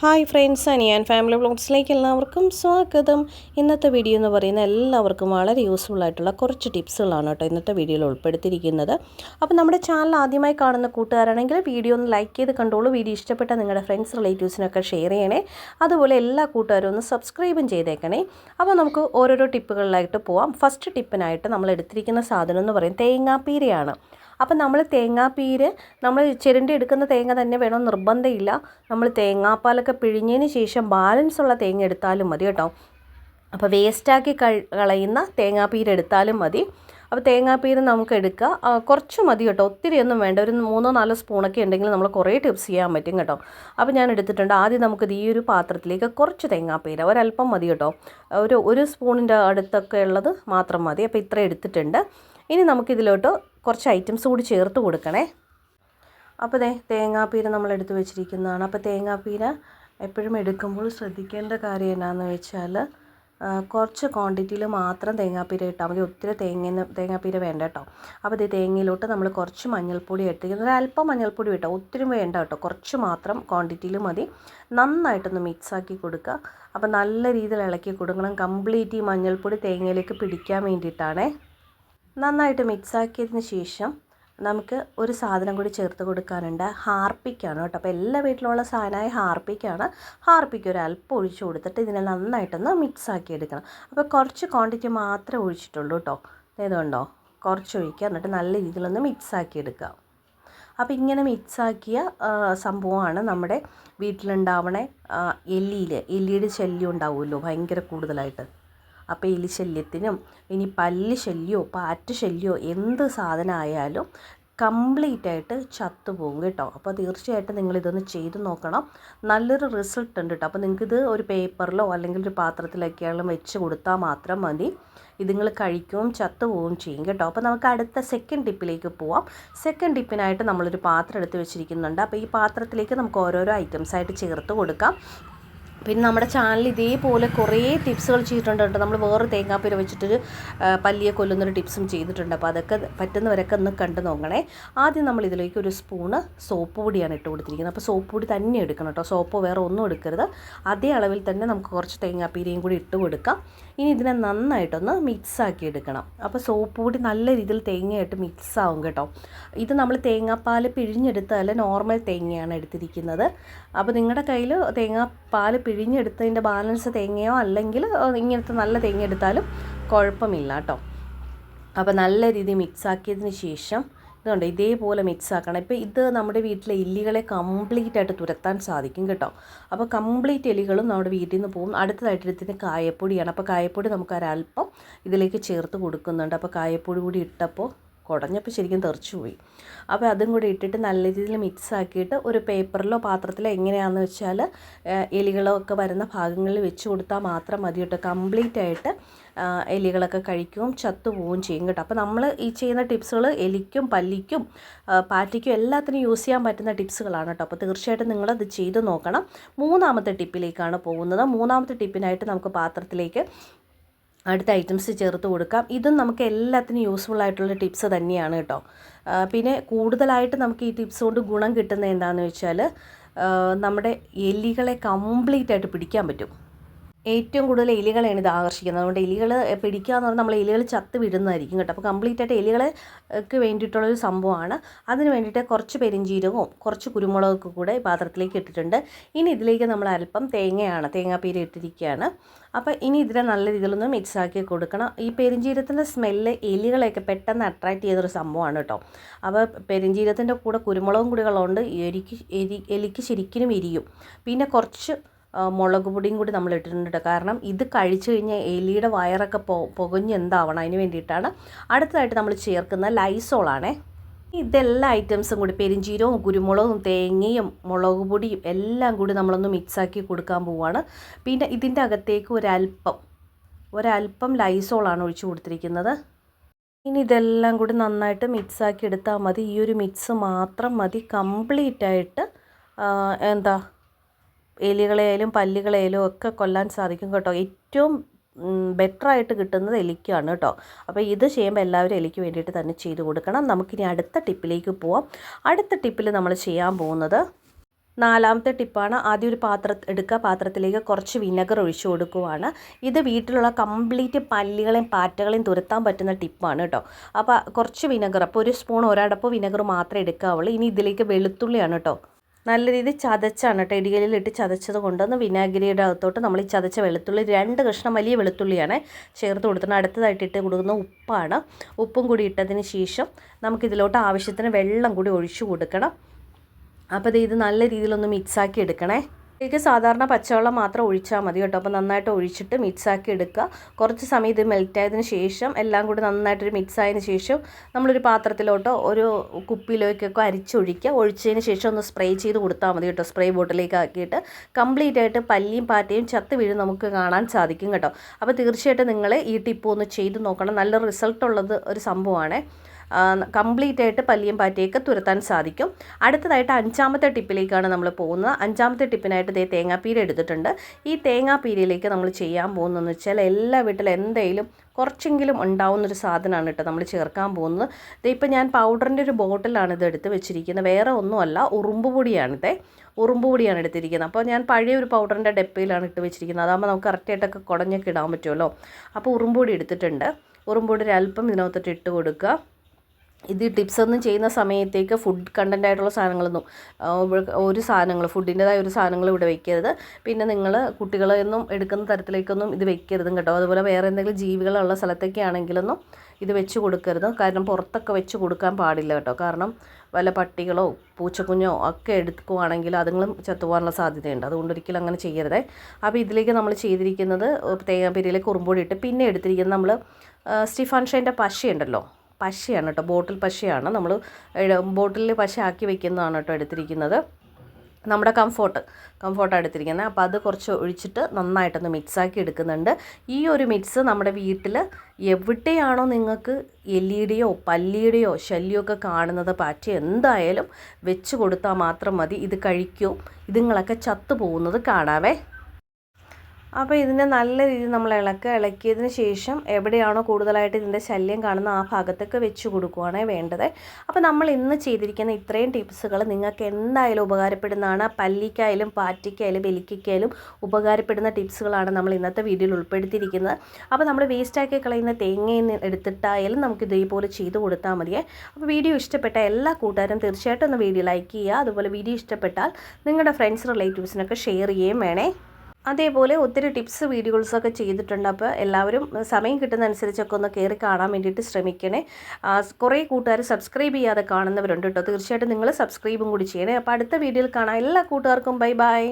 Hi friends Aniyan family ബ്ലോഗ്സിലേക്ക് എല്ലാവർക്കും സ്വാഗതം. ഇന്നത്തെ വീഡിയോ എന്ന് പറയുന്നത് എല്ലാവർക്കും വളരെ യൂസ്ഫുൾ ആയിട്ടുള്ള കുറച്ച് ടിപ്സുകളാണ് കേട്ടോ ഇന്നത്തെ വീഡിയോയിൽ ഉൾപ്പെടുത്തിയിരിക്കുന്നത്. അപ്പോൾ നമ്മുടെ ചാനൽ ആദ്യമായി കാണുന്ന കൂട്ടുകാരാണെങ്കിൽ വീഡിയോ ഒന്ന് ലൈക്ക് ചെയ്ത് കണ്ടോളൂ. വീഡിയോ ഇഷ്ടപ്പെട്ട നിങ്ങളുടെ ഫ്രണ്ട്സ് റിലേറ്റീവ്സിനൊക്കെ ഷെയർ ചെയ്യണേ. അതുപോലെ എല്ലാ കൂട്ടുകാരും ഒന്ന് സബ്സ്ക്രൈബും ചെയ്തേക്കണേ. അപ്പോൾ നമുക്ക് ഓരോരോ ടിപ്പുകളിലായിട്ട് പോവാം. ഫസ്റ്റ് ടിപ്പിനായിട്ട് നമ്മൾ എടുത്തിരിക്കുന്ന സാധനം എന്ന് പറയും തേങ്ങാപ്പീരയാണ്. അപ്പം നമ്മൾ തേങ്ങാപ്പീര് നമ്മൾ ചിരണ്ടി എടുക്കുന്ന തേങ്ങ തന്നെ വേണം നിർബന്ധമില്ല. നമ്മൾ തേങ്ങാപ്പാലൊക്കെ പിഴിഞ്ഞതിന് ശേഷം ബാലൻസ് ഉള്ള തേങ്ങ എടുത്താലും മതി കേട്ടോ. അപ്പോൾ വേസ്റ്റാക്കി കളയുന്ന തേങ്ങാപ്പീര് എടുത്താലും മതി. അപ്പോൾ തേങ്ങാപ്പീര് നമുക്ക് എടുക്കുക കുറച്ച് മതി കേട്ടോ. ഒത്തിരി ഒന്നും വേണ്ട. ഒരു മൂന്നോ നാലോ സ്പൂണൊക്കെ ഉണ്ടെങ്കിൽ നമ്മൾ കുറേ ടിപ്സ് ചെയ്യാൻ പറ്റും കേട്ടോ. അപ്പോൾ ഞാൻ എടുത്തിട്ടുണ്ട്. ആദ്യം നമുക്ക് ഈ ഒരു പാത്രത്തിലേക്ക് കുറച്ച് തേങ്ങാപ്പീര ഒരല്പം മതി കേട്ടോ. ഒരു ഒരു സ്പൂണിന്റെ അടുത്തൊക്കെ ഉള്ളത് മാത്രം മതി. അപ്പോൾ ഇത്ര എടുത്തിട്ടുണ്ട്. ഇനി നമുക്കിതിലോട്ട് കുറച്ച് ഐറ്റംസ് കൂടി ചേർത്ത് കൊടുക്കണേ. അപ്പോൾ ദേ തേങ്ങാപ്പീര നമ്മൾ എടുത്ത് വെച്ചിരിക്കുന്നതാണ്. അപ്പോൾ തേങ്ങാപ്പീര എപ്പോഴും എടുക്കുമ്പോൾ ശ്രദ്ധിക്കേണ്ട കാര്യം എന്നാന്ന് വെച്ചാൽ കുറച്ച് ക്വാണ്ടിറ്റിയിൽ മാത്രം തേങ്ങാപ്പീര ഇട്ടാൽ മതി. ഒത്തിരി തേങ്ങ തേങ്ങാപ്പീര വേണ്ട കേട്ടോ. അപ്പോൾ ഇത് തേങ്ങയിലോട്ട് നമ്മൾ കുറച്ച് മഞ്ഞൾപ്പൊടി ഇട്ടിരിക്കുന്നത് ഒരു അല്പം മഞ്ഞൾപ്പൊടി ഇട്ടോ ഒത്തിരി വേണ്ട കേട്ടോ. കുറച്ച് മാത്രം ക്വാണ്ടിറ്റിയിൽ മതി. നന്നായിട്ടൊന്ന് മിക്സാക്കി കൊടുക്കുക അപ്പോൾ നല്ല രീതിയിൽ ഇളക്കി കൊടുക്കണം. കംപ്ലീറ്റ് ഈ മഞ്ഞൾപ്പൊടി തേങ്ങയിലേക്ക് പിടിക്കാൻ വേണ്ടിയിട്ടാണേ. നന്നായിട്ട് മിക്സ് ആക്കിയതിന് ശേഷം നമുക്ക് ഒരു സാധനം കൂടി ചേർത്ത് കൊടുക്കാനുണ്ട്. ഹാർപ്പിക്കാണ് കേട്ടോ. അപ്പോൾ എല്ലാ വീട്ടിലുള്ള സാധനമായ ഹാർപ്പിക്കാണ്. ഹാർപ്പിക്ക് ഒരു അല്പം ഒഴിച്ച് കൊടുത്തിട്ട് ഇതിനെ നന്നായിട്ടൊന്ന് മിക്സ് ആക്കി എടുക്കണം. അപ്പോൾ കുറച്ച് ക്വാണ്ടിറ്റി മാത്രമേ ഒഴിച്ചിട്ടുള്ളൂ കേട്ടോ. ഏതുകൊണ്ടോ കുറച്ച് ഒഴിക്കുക. എന്നിട്ട് നല്ല രീതിയിലൊന്ന് മിക്സാക്കി എടുക്കുക. അപ്പോൾ ഇങ്ങനെ മിക്സ് ആക്കിയ സംഭവമാണ് നമ്മുടെ വീട്ടിലുണ്ടാവണേ എല്ലിയിൽ എല്ലിയുടെ ശല്യം ഉണ്ടാവുമല്ലോ ഭയങ്കര കൂടുതലായിട്ട്. അപ്പോൾ എലി ശല്യത്തിനും ഇനി പല്ല് ശല്യമോ പാറ്റ് ശല്യമോ എന്ത് സാധനമായാലും കംപ്ലീറ്റ് ആയിട്ട് ചത്തുപോകും കേട്ടോ. അപ്പോൾ തീർച്ചയായിട്ടും നിങ്ങൾ ഇതൊന്ന് ചെയ്ത് നോക്കണം. നല്ലൊരു റിസൾട്ട് ഉണ്ട് കേട്ടോ. അപ്പോൾ നിങ്ങൾക്കിത് ഒരു പേപ്പറിലോ അല്ലെങ്കിൽ ഒരു പാത്രത്തിലൊക്കെയാണെങ്കിലും വെച്ച് കൊടുത്താൽ മാത്രം മതി. ഇത് നിങ്ങൾ കഴിക്കുകയും ചത്തുപോവുകയും ചെയ്യും കേട്ടോ. അപ്പോൾ നമുക്ക് അടുത്ത സെക്കൻഡ് ടിപ്പിലേക്ക് പോവാം. സെക്കൻഡ് ടിപ്പിനായിട്ട് നമ്മളൊരു പാത്രം എടുത്ത് വെച്ചിരിക്കുന്നുണ്ട്. അപ്പോൾ ഈ പാത്രത്തിലേക്ക് നമുക്ക് ഓരോരോ ഐറ്റംസ് ആയിട്ട് ചേർത്ത് കൊടുക്കാം. പിന്നെ നമ്മുടെ ചാനൽ ഇതേപോലെ കുറേ ടിപ്സുകൾ ചെയ്തിട്ടുണ്ട് കേട്ടോ. നമ്മൾ വേറെ തേങ്ങാപ്പീര വെച്ചിട്ടൊരു പല്ലിയെ കൊല്ലുന്നൊരു ടിപ്സും ചെയ്തിട്ടുണ്ട്. അപ്പോൾ അതൊക്കെ പറ്റുന്നവരൊക്കെ ഒന്ന് കണ്ടു നോക്കണേ. ആദ്യം നമ്മൾ ഇതിലേക്ക് ഒരു സ്പൂണ് സോപ്പ് പൊടിയാണ് ഇട്ട് കൊടുത്തിരിക്കുന്നത്. അപ്പോൾ സോപ്പ് പൊടി തന്നെ എടുക്കണം കേട്ടോ. സോപ്പ് വേറെ ഒന്നും എടുക്കരുത്. അതേ അളവിൽ തന്നെ നമുക്ക് കുറച്ച് തേങ്ങാപ്പീരയും കൂടി ഇട്ട് കൊടുക്കാം. ഇനി ഇതിനെ നന്നായിട്ടൊന്ന് മിക്സ് ആക്കി എടുക്കണം. അപ്പോൾ സോപ്പ് പൊടി നല്ല രീതിയിൽ തേങ്ങയായിട്ട് മിക്സ് ആവും കേട്ടോ. ഇത് നമ്മൾ തേങ്ങാപ്പാൽ പിഴിഞ്ഞെടുത്താൽ നോർമൽ തേങ്ങയാണ് എടുത്തിരിക്കുന്നത്. അപ്പോൾ നിങ്ങളുടെ കയ്യിൽ തേങ്ങാപ്പാൽ പിഴിഞ്ഞെടുത്തതിന്റെ ബാലൻസ് തേങ്ങയോ അല്ലെങ്കിൽ ഇങ്ങനത്തെ നല്ല തേങ്ങ എടുത്താലും കുഴപ്പമില്ല കേട്ടോ. അപ്പോൾ നല്ല രീതി മിക്സ് ആക്കിയതിന് ശേഷം ഇതുണ്ട് ഇതേപോലെ മിക്സ് ആക്കണം. ഇപ്പോൾ ഇത് നമ്മുടെ വീട്ടിലെ എല്ലികളെ കംപ്ലീറ്റ് ആയിട്ട് തുരത്താൻ സാധിക്കും കേട്ടോ. അപ്പോൾ കംപ്ലീറ്റ് എലികളും നമ്മുടെ വീട്ടിൽ നിന്ന് പോകും. അടുത്തതായിട്ട് ഇതിന് കായപ്പൊടിയാണ്. അപ്പോൾ കായപ്പൊടി നമുക്ക് ഒരല്പം ഇതിലേക്ക് ചേർത്ത് കൊടുക്കുന്നുണ്ട്. അപ്പോൾ കായപ്പൊടി കൂടി ഇട്ടപ്പോൾ കുടഞ്ഞപ്പോൾ ശരിക്കും തെറിച്ചു പോയി. അപ്പോൾ അതും കൂടി ഇട്ടിട്ട് നല്ല രീതിയിൽ മിക്സ് ആക്കിയിട്ട് ഒരു പേപ്പറിലോ പാത്രത്തിലോ എങ്ങനെയാണെന്ന് വെച്ചാൽ എലികളോ ഒക്കെ വരുന്ന ഭാഗങ്ങളിൽ വെച്ച് കൊടുത്താൽ മാത്രം മതി കേട്ടോ. കംപ്ലീറ്റ് ആയിട്ട് എലികളൊക്കെ കഴിക്കുകയും ചത്തുപോവുകയും ചെയ്യും കേട്ടോ. അപ്പോൾ നമ്മൾ ഈ ചെയ്യുന്ന ടിപ്സുകൾ എലിക്കും പല്ലിക്കും പാറ്റയ്ക്കും എല്ലാത്തിനും യൂസ് ചെയ്യാൻ പറ്റുന്ന ടിപ്സുകളാണ് കേട്ടോ. അപ്പോൾ തീർച്ചയായിട്ടും നിങ്ങളത് ചെയ്ത് നോക്കണം. മൂന്നാമത്തെ ടിപ്പിലേക്കാണ് പോകുന്നത്. മൂന്നാമത്തെ ടിപ്പിനായിട്ട് നമുക്ക് പാത്രത്തിലേക്ക് അടുത്ത ഐറ്റംസ് ചേർത്ത് കൊടുക്കാം. ഇതും നമുക്ക് എല്ലാത്തിനും യൂസ്ഫുൾ ആയിട്ടുള്ള ടിപ്സ് തന്നെയാണ് കേട്ടോ. പിന്നെ കൂടുതലായിട്ട് നമുക്ക് ഈ ടിപ്സ് കൊണ്ട് ഗുണം കിട്ടുന്നത് എന്താണെന്ന് വെച്ചാൽ നമ്മുടെ എലികളെ കംപ്ലീറ്റ് ആയിട്ട് പിടിക്കാൻ പറ്റും. ഏറ്റവും കൂടുതൽ എലികളെയാണ് ഇത് ആകർഷിക്കുന്നത്. അതുകൊണ്ട് എലികൾ പിടിക്കുക എന്ന് പറഞ്ഞാൽ നമ്മൾ എലികൾ ചത്ത് വിടുന്നതായിരിക്കും കേട്ടോ. അപ്പോൾ കംപ്ലീറ്റ് ആയിട്ട് എലികൾക്ക് വേണ്ടിയിട്ടുള്ളൊരു സംഭവമാണ്. അതിന് വേണ്ടിയിട്ട് കുറച്ച് പെരിഞ്ചീരകവും കുറച്ച് കുരുമുളകൊക്കെ കൂടെ പാത്രത്തിലേക്ക് ഇട്ടിട്ടുണ്ട്. ഇനി ഇതിലേക്ക് നമ്മൾ അല്പം തേങ്ങയാണ് തേങ്ങാപ്പീര ഇട്ടിരിക്കുകയാണ്. അപ്പോൾ ഇനി ഇതിനെ നല്ല രീതിയിലൊന്ന് മിക്സ് ആക്കി കൊടുക്കണം. ഈ പെരിഞ്ചീരത്തിന്റെ സ്മെല്ല് എലികളെയൊക്കെ പെട്ടെന്ന് അട്രാക്റ്റ് ചെയ്തൊരു സംഭവമാണ് കേട്ടോ. അപ്പോൾ പെരിഞ്ചീരത്തിന്റെ കൂടെ കുരുമുളകും കൂടി ഉള്ളതുകൊണ്ട് എലിക്ക് എലി എലിക്ക് ശരിക്കും ഇരിയും പിന്നെ കുറച്ച് മുളക് പൊടിയും കൂടി നമ്മൾ ഇട്ടിട്ടുണ്ട് കാരണം ഇത് കഴിച്ചു കഴിഞ്ഞാൽ എലിയുടെ വയറൊക്കെ പൊ പുകഞ്ഞ് എന്താവണം അതിന് വേണ്ടിയിട്ടാണ്. അടുത്തതായിട്ട് നമ്മൾ ചേർക്കുന്ന ലൈസോളാണേ. ഇതെല്ലാ ഐറ്റംസും കൂടി പെരിഞ്ചീരവും കുരുമുളകും തേങ്ങയും മുളക് പൊടിയും എല്ലാം കൂടി നമ്മളൊന്ന് മിക്സാക്കി കൊടുക്കാൻ പോവുകയാണ് പിന്നെ ഇതിന്റെ അകത്തേക്ക് ഒരല്പം ഒരല്പം ലൈസോളാണ് ഒഴിച്ചു കൊടുത്തിരിക്കുന്നത്. ഇനി ഇതെല്ലാം കൂടി നന്നായിട്ട് മിക്സാക്കി എടുത്താൽ മതി. ഈ ഒരു മിക്സ് മാത്രം മതി. കംപ്ലീറ്റ് ആയിട്ട് എന്താ എലികളെയായാലും പല്ലികളെയായാലും ഒക്കെ കൊല്ലാൻ സാധിക്കും കേട്ടോ. ഏറ്റവും ബെറ്ററായിട്ട് കിട്ടുന്നത് എലിക്കാണ് കേട്ടോ. അപ്പോൾ ഇത് ചെയ്യുമ്പോൾ എല്ലാവരും എലിക്ക് വേണ്ടിയിട്ട് തന്നെ ചെയ്ത് കൊടുക്കണം. നമുക്കിനി അടുത്ത ടിപ്പിലേക്ക് പോവാം. അടുത്ത ടിപ്പിൽ നമ്മൾ ചെയ്യാൻ പോകുന്നത് നാലാമത്തെ ടിപ്പാണ്. ആദ്യം ഒരു പാത്രം എടുക്കുക. പാത്രത്തിലേക്ക് കുറച്ച് വിനഗർ ഒഴിച്ചു കൊടുക്കുവാണ്. ഇത് വീട്ടിലുള്ള കംപ്ലീറ്റ് പല്ലികളെയും പാറ്റകളെയും തുരത്താൻ പറ്റുന്ന ടിപ്പാണ് കേട്ടോ. അപ്പോൾ കുറച്ച് വിനഗർ അപ്പോൾ ഒരു സ്പൂൺ ഒരടപ്പ് വിനഗർ മാത്രമേ എടുക്കാവുള്ളൂ. ഇനി ഇതിലേക്ക് വെളുത്തുള്ളിയാണ് കേട്ടോ. നല്ല രീതിയിൽ ചതച്ചാണ് കേട്ടോ. ഇടികലിലിട്ട് ചതച്ചത് കൊണ്ടുവന്ന് വിനാഗിരിയുടെ അകത്തോട്ട് നമ്മൾ ഈ ചതച്ച വെളുത്തുള്ളി രണ്ട് കഷ്ണം വലിയ വെളുത്തുള്ളിയാണ് ചേർത്ത് കൊടുക്കുന്നത് അടുത്തതായിട്ട് ഇട്ട് കൊടുക്കുന്ന ഉപ്പാണ്. ഉപ്പും കൂടി ഇട്ടതിന് ശേഷം നമുക്കിതിലോട്ട് ആവശ്യത്തിന് വെള്ളം കൂടി ഒഴിച്ചു കൊടുക്കണം. അപ്പോൾ ഇത് നല്ല രീതിയിലൊന്ന് മിക്സാക്കി എടുക്കണേ. ഇതിലേക്ക് സാധാരണ പച്ചവെള്ളം മാത്രം ഒഴിച്ചാൽ മതി കേട്ടോ. അപ്പോൾ നന്നായിട്ട് ഒഴിച്ചിട്ട് മിക്സാക്കി എടുക്കുക. കുറച്ച് സമയം ഇത് മെൽറ്റ് ആയതിനു ശേഷം എല്ലാം കൂടി നന്നായിട്ടൊരു മിക്സ് ആയതിനു ശേഷം നമ്മളൊരു പാത്രത്തിലോട്ടോ ഒരു കുപ്പിയിലേക്കൊക്കെ അരിച്ചൊഴിക്കുക. ഒഴിച്ചതിന് ശേഷം ഒന്ന് സ്പ്രേ ചെയ്ത് കൊടുത്താൽ മതി കേട്ടോ. സ്പ്രേ ബോട്ടിലേക്ക് ആക്കിയിട്ട് കംപ്ലീറ്റ് ആയിട്ട് പല്ലിയും പാറ്റയും ചത്ത് വീഴും നമുക്ക് കാണാൻ സാധിക്കും കേട്ടോ. അപ്പോൾ തീർച്ചയായിട്ടും നിങ്ങൾ ഈ ടിപ്പ് ഒന്ന് ചെയ്ത് നോക്കണം. നല്ല റിസൾട്ടുള്ളത് ഒരു സംഭവമാണ്. കംപ്ലീറ്റ് ആയിട്ട് പല്ലിയും പാറ്റയൊക്കെ തുരത്താൻ സാധിക്കും. അടുത്തതായിട്ട് അഞ്ചാമത്തെ ടിപ്പിലേക്കാണ് നമ്മൾ പോകുന്നത്. അഞ്ചാമത്തെ ടിപ്പിനായിട്ട് ഇതേ തേങ്ങാപ്പീര എടുത്തിട്ടുണ്ട്. ഈ തേങ്ങാപ്പീരയിലേക്ക് നമ്മൾ ചെയ്യാൻ പോകുന്നതെന്ന് വെച്ചാൽ എല്ലാ വീട്ടിലും എന്തെങ്കിലും കുറച്ചെങ്കിലും ഉണ്ടാവുന്നൊരു സാധനമാണ് കേട്ടോ നമ്മൾ ചേർക്കാൻ പോകുന്നത്. ഇതിപ്പോൾ ഞാൻ പൗഡറിന്റെ ഒരു ബോട്ടിലാണ് ഇത് എടുത്ത് വെച്ചിരിക്കുന്നത്. വേറെ ഒന്നുമല്ല ഉറുമ്പ് പൊടിയാണിത് ഉറുമ്പ് പൊടിയാണ് എടുത്തിരിക്കുന്നത്. അപ്പോൾ ഞാൻ പഴയ ഒരു പൗഡറിന്റെ ഡെപ്പയിലാണ് ഇട്ട് വെച്ചിരിക്കുന്നത്. അതാകുമ്പോൾ നമുക്ക് കറക്റ്റായിട്ടൊക്കെ കുടഞ്ഞൊക്കെ ഇടാൻ പറ്റുമല്ലോ. അപ്പോൾ ഉറുമ്പ് പൊടി എടുത്തിട്ടുണ്ട്. ഉറുമ്പ് പൊടി ഒരു അല്പം ഇതിനകത്തോട്ട് ഇട്ട് കൊടുക്കുക. ഇത് ടിപ്സ് ഒന്നും ചെയ്യുന്ന സമയത്തേക്ക് ഫുഡ് കണ്ടന്റ് ആയിട്ടുള്ള സാധനങ്ങളൊന്നും ഒരു സാധനങ്ങൾ ഫുഡിന്റെതായ ഒരു സാധനങ്ങൾ ഇവിടെ വെക്കരുത്. പിന്നെ നിങ്ങൾ കുട്ടികളെയൊന്നും എടുക്കുന്ന തരത്തിലേക്കൊന്നും ഇത് വെക്കരുതും കേട്ടോ. അതുപോലെ വേറെ എന്തെങ്കിലും ജീവികളുള്ള സ്ഥലത്തൊക്കെ ആണെങ്കിലൊന്നും ഇത് വെച്ച് കൊടുക്കരുത്. കാരണം പുറത്തൊക്കെ വെച്ച് കൊടുക്കാൻ പാടില്ല കേട്ടോ. കാരണം വല്ല പട്ടികളോ പൂച്ചക്കുഞ്ഞോ ഒക്കെ എടുക്കുവാണെങ്കിൽ അതുങ്ങളും ചത്തുപോകാനുള്ള സാധ്യതയുണ്ട്. അതുകൊണ്ട് ഒരിക്കലും അങ്ങനെ ചെയ്യരുതേ. അപ്പോൾ ഇതിലേക്ക് നമ്മൾ ചെയ്തിരിക്കുന്നത് തേങ്ങാപ്പിരിയിലേക്ക് കുറുമ്പോടി ഇട്ട് പിന്നെ എടുത്തിരിക്കുന്നത് നമ്മൾ സ്റ്റിഫാൻ ഷൈന്റെ പശയുണ്ടല്ലോ. പശയാണ് കേട്ടോ. ബോട്ടിൽ പശയാണ്. നമ്മൾ ബോട്ടിലിൽ പശ ആക്കി വെക്കുന്നതാണ് കേട്ടോ എടുത്തിരിക്കുന്നത്. നമ്മുടെ കംഫോർട്ട് കംഫോർട്ടാണ് എടുത്തിരിക്കുന്നത്. അപ്പോൾ അത് കുറച്ച് ഒഴിച്ചിട്ട് നന്നായിട്ടൊന്ന് മിക്സാക്കി എടുക്കുന്നുണ്ട്. ഈ ഒരു മിക്സ് നമ്മുടെ വീട്ടിൽ എവിടെയാണോ നിങ്ങൾക്ക് എല്ലിയുടെയോ പല്ലിയുടെയോ ശല്യമൊക്കെ കാണുന്നത് പാറ്റി എന്തായാലും വെച്ച് കൊടുത്താൽ മാത്രം മതി. ഇത് കഴിക്കും. ഇതുങ്ങളൊക്കെ ചത്തു പോകുന്നത് കാണാവേ. അപ്പോൾ ഇതിനെ നല്ല രീതിയിൽ നമ്മൾ ഇളക്കുക ഇളക്കിയതിന് ശേഷം എവിടെയാണോ കൂടുതലായിട്ട് ഇതിന്റെ ശല്യം കാണുന്ന ആ ഭാഗത്തൊക്കെ വെച്ച് കൊടുക്കുകയാണ് വേണ്ടത്. അപ്പോൾ നമ്മൾ ഇന്ന് ചെയ്തിരിക്കുന്ന ഇത്രയും ടിപ്സുകൾ നിങ്ങൾക്ക് എന്തായാലും ഉപകാരപ്പെടുന്നതാണ്. പല്ലിക്കായാലും പാറ്റിക്കായാലും എലിക്കായാലും ഉപകാരപ്പെടുന്ന ടിപ്സുകളാണ് നമ്മൾ ഇന്നത്തെ വീഡിയോയിൽ ഉൾപ്പെടുത്തിയിരിക്കുന്നത്. അപ്പോൾ നമ്മൾ വേസ്റ്റാക്കി കളയുന്ന തേങ്ങയിൽ എടുത്തിട്ടായാലും നമുക്ക് ഇതേപോലെ ചെയ്ത് കൊടുത്താൽ മതിയേ. അപ്പോൾ വീഡിയോ ഇഷ്ടപ്പെട്ട എല്ലാ കൂട്ടുകാരും തീർച്ചയായിട്ടും ഒന്ന് വീഡിയോ ലൈക്ക് ചെയ്യുക. അതുപോലെ വീഡിയോ ഇഷ്ടപ്പെട്ടാൽ നിങ്ങളുടെ ഫ്രണ്ട്സ് റിലേറ്റീവ്സിനൊക്കെ ഷെയർ ചെയ്യുകയും വേണേ. അതേപോലെ ഒത്തിരി ടിപ്സ് വീഡിയോസൊക്കെ ചെയ്തിട്ടുണ്ട്. അപ്പോൾ എല്ലാവരും സമയം കിട്ടുന്ന അനുസരിച്ചൊക്കെ ഒന്ന് കയറി കാണാൻ വേണ്ടിയിട്ട് ശ്രമിക്കണേ. കുറേ കൂട്ടുകാർ സബ്സ്ക്രൈബ് ചെയ്യാതെ കാണുന്നവരുണ്ട് കേട്ടോ. തീർച്ചയായിട്ടും നിങ്ങൾ സബ്സ്ക്രൈബും കൂടി ചെയ്യണേ. അപ്പോൾ അടുത്ത വീഡിയോയിൽ കാണാം. എല്ലാ കൂട്ടുകാർക്കും ബൈ ബൈ.